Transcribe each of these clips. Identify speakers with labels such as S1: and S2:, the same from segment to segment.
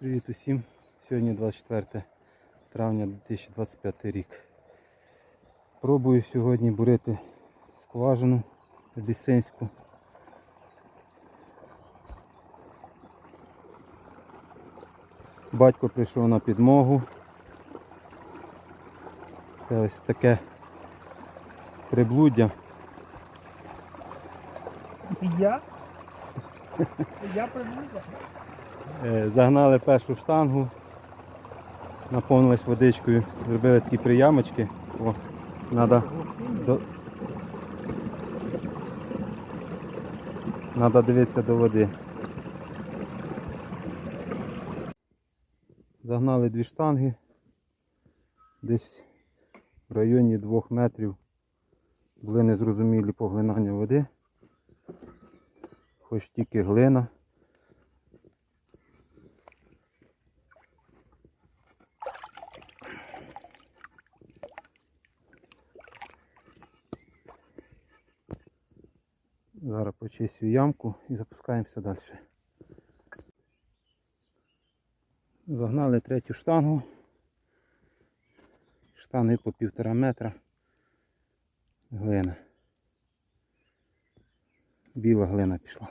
S1: Привіт усім! Сьогодні 24 травня 2025 рік. Пробую сьогодні бурити скважину обіцянську. Батько прийшов на підмогу. Це ось таке приблуддя.
S2: Я? Я приблизно.
S1: Е, Загнали першу штангу, наповнились водичкою, зробили такі приямочки. О, надо, до... надо дивитися до води. Загнали дві штанги, десь в районі двох метрів були незрозумілі поглинання води, хоч тільки глина. Зараз почистю ямку і запускаємося далі. Загнали третю штангу. Штанги по півтора метра. Глина. Біла глина пішла.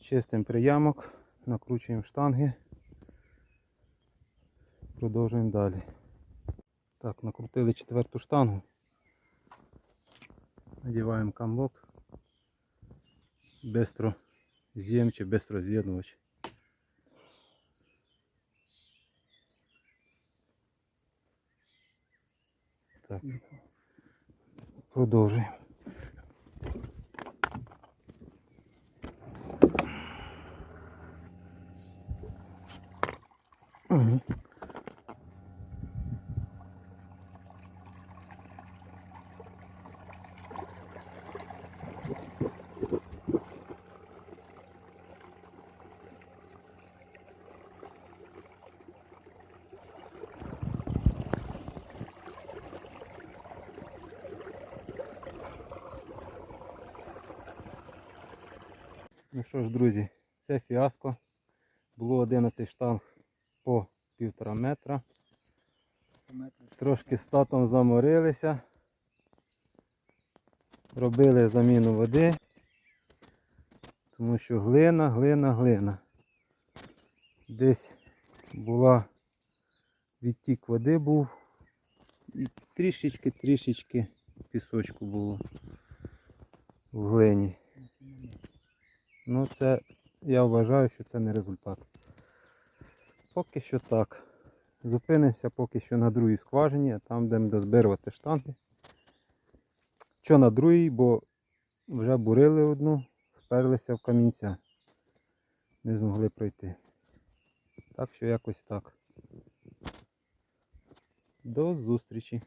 S1: Чистим приямок, накручуємо штанги. Продовжуємо далі. Так, накрутили четверту штангу. Надіваємо камлок. Бистро з'єм чи бистро з'єднувач. Так. Продовжуємо. Угу. Ну що ж, друзі, це фіаско. Було 11 штанг по півтора метра. Трошки з татом заморилися. Робили заміну води. Тому що глина, глина, глина. Десь була відтік води був. І трішечки, трішечки пісочку було в глині. Ну це я вважаю, що це не результат. Поки що так. Зупинимося поки що на другій скважині, а там будемо дозбирувати штанги. Що на другій, бо вже бурили одну, вперлися в камінця. Не змогли пройти. Так що якось так. До зустрічі.